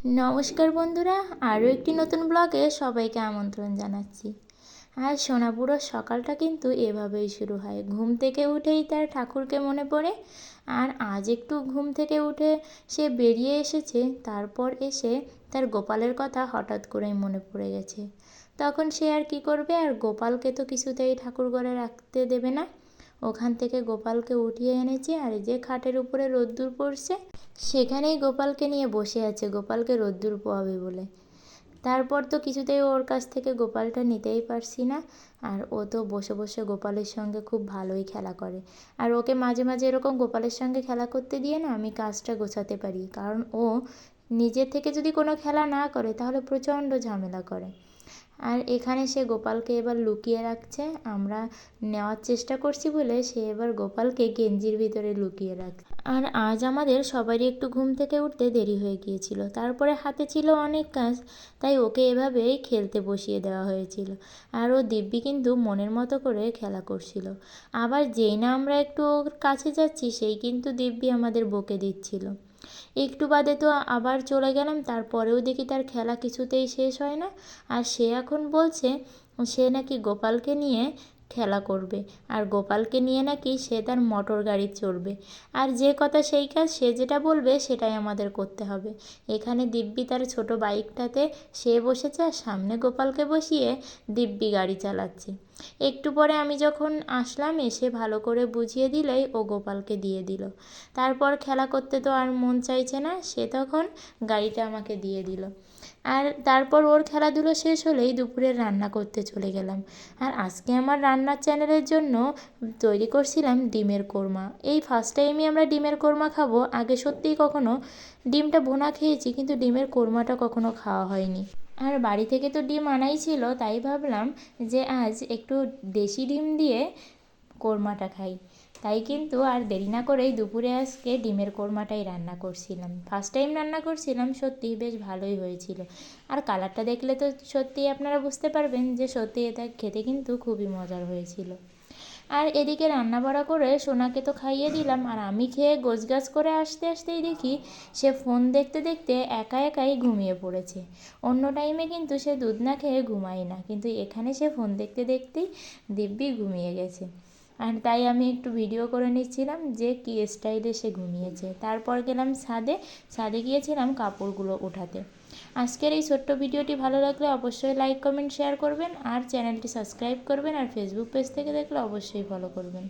নমস্কার বন্ধুরা, আরও একটি নতুন ব্লগে সবাইকে আমন্ত্রণ জানাচ্ছি। আর সোনাপুরোর সকালটা কিন্তু এভাবেই শুরু হয়। ঘুম থেকে উঠেই তার ঠাকুরকে মনে পড়ে, আর আজ একটু ঘুম থেকে উঠে সে বেরিয়ে এসেছে, তারপর এসে তার গোপালের কথা হঠাৎ করেই মনে পড়ে গেছে। তখন সে আর কি করবে? আর গোপালকে তো কিছুতেই ঠাকুর ঘরে রাখতে দেবে না। ওখান থেকে গোপালকে উঠিয়ে এনেছি আর যে খাটের উপরে রোদ্দুর পড়ছে, সেখানেই গোপালকে নিয়ে বসে আছে। গোপালকে রোদ্দুর পোয়াবে বলে। তারপর তো কিছুতেই ওর কাছ থেকে গোপালটা নিতেই পারছি না। আর ও তো বসে বসে গোপালের সঙ্গে খুব ভালোই খেলা করে। আর ওকে মাঝে মাঝে এরকম গোপালের সঙ্গে খেলা করতে দিয়ে না আমি কাজটা গোছাতে পারি। কারণ ও নিজের থেকে যদি কোনো খেলা না করে, তাহলে প্রচণ্ড ঝামেলা করে। আর এখানে সে গোপালকে এবার লুকিয়ে রাখছে। আমরা নেওয়ার চেষ্টা করছি বলে সে এবার গোপালকে গেঞ্জির ভিতরে লুকিয়ে রাখছে। আর আজ আমাদের সবারই একটু ঘুম থেকে উঠতে দেরি হয়ে গিয়েছিল। তারপরে হাতে ছিল অনেক কাজ, তাই ওকে এভাবেই খেলতে বসিয়ে দেওয়া হয়েছিল। আর ও দিব্যি কিন্তু মনের মতো করে খেলা করছিল। আবার যেই না আমরা একটু ওর কাছে যাচ্ছি, সেই কিন্তু দিব্যি আমাদের বকে দিচ্ছিল। একটু বাদে তো আবার চলে গেলাম, তারপরেও দেখি তার খেলা কিছুতেই শেষ হয় না। আর সে এখন বলছে, সে নাকি গোপালকে নিয়ে খেলা করবে। আর গোপালকে নিয়ে নাকি সে তার মোটর গাড়ি চড়বে। আর যে কথা সেই কাজ সে যেটা বলবে সেটাই আমাদের করতে হবে। এখানে দিব্যি তার ছোট বাইকটাতে সে বসেছে আর সামনে গোপালকে বসিয়ে দিব্যি গাড়ি চালাচ্ছে। একটু পরে আমি যখন আসলাম, এসে ভালো করে বুঝিয়ে দিলেই ও গোপালকে দিয়ে দিল। তারপর খেলা করতে তো আর মন চাইছে না, সে তখন গাড়িটা আমাকে দিয়ে দিল। আর তারপর ওর খেলাধুলো শেষ হলেই দুপুরের রান্না করতে চলে গেলাম। আর আজকে আমার রান্নার চ্যানেলের জন্য তৈরি করছিলাম ডিমের কোরমা। এই ফার্স্ট টাইমই আমরা ডিমের কোরমা খাব। আগে সত্যিই কখনো ডিমটা ভোনা খেয়েছি, কিন্তু ডিমের কোরমাটা কখনো খাওয়া হয়নি। আর বাড়ি থেকে তো ডিম আনাই ছিল, তাই ভাবলাম যে আজ একটু দেশি ডিম দিয়ে কোরমাটা খাই। তাই কিন্তু আর দেরি না করেই দুপুরে আজকে ডিমের কোরমাটাই রান্না করছিলাম। ফার্স্ট টাইম রান্না করছিলাম, সত্যিই বেশ ভালোই হয়েছিল। আর কালারটা দেখলে তো সত্যিই আপনারা বুঝতে পারবেন যে সত্যি এটা খেতে কিন্তু খুবই মজার হয়েছিল। আর এদিকে রান্না বড়া করে সোনাকে তো খাইয়ে দিলাম। আর আমি খেয়ে গোছগাছ করে আসতে আসতেই দেখি সে ফোন দেখতে দেখতে একা একাই ঘুমিয়ে পড়েছে। অন্য টাইমে কিন্তু সে দুধ না খেয়ে ঘুমায় না। কিন্তু এখানে সে ফোন দেখতে দেখতেই দিব্যি ঘুমিয়ে গেছে। আর তাই আমি একটু ভিডিও করে নিচ্ছিলাম যে কী স্টাইলে সে ঘুমিয়েছে। তারপর গেলাম ছাদে ছাদে গিয়েছিলাম কাপড়গুলো ওঠাতে। আজকের এই ছোট্ট ভিডিওটি ভালো লাগলে অবশ্যই লাইক কমেন্ট শেয়ার করবেন, আর চ্যানেলটি সাবস্ক্রাইব করবেন, আর ফেসবুক পেজ থেকে দেখলে অবশ্যই ফলো করবেন।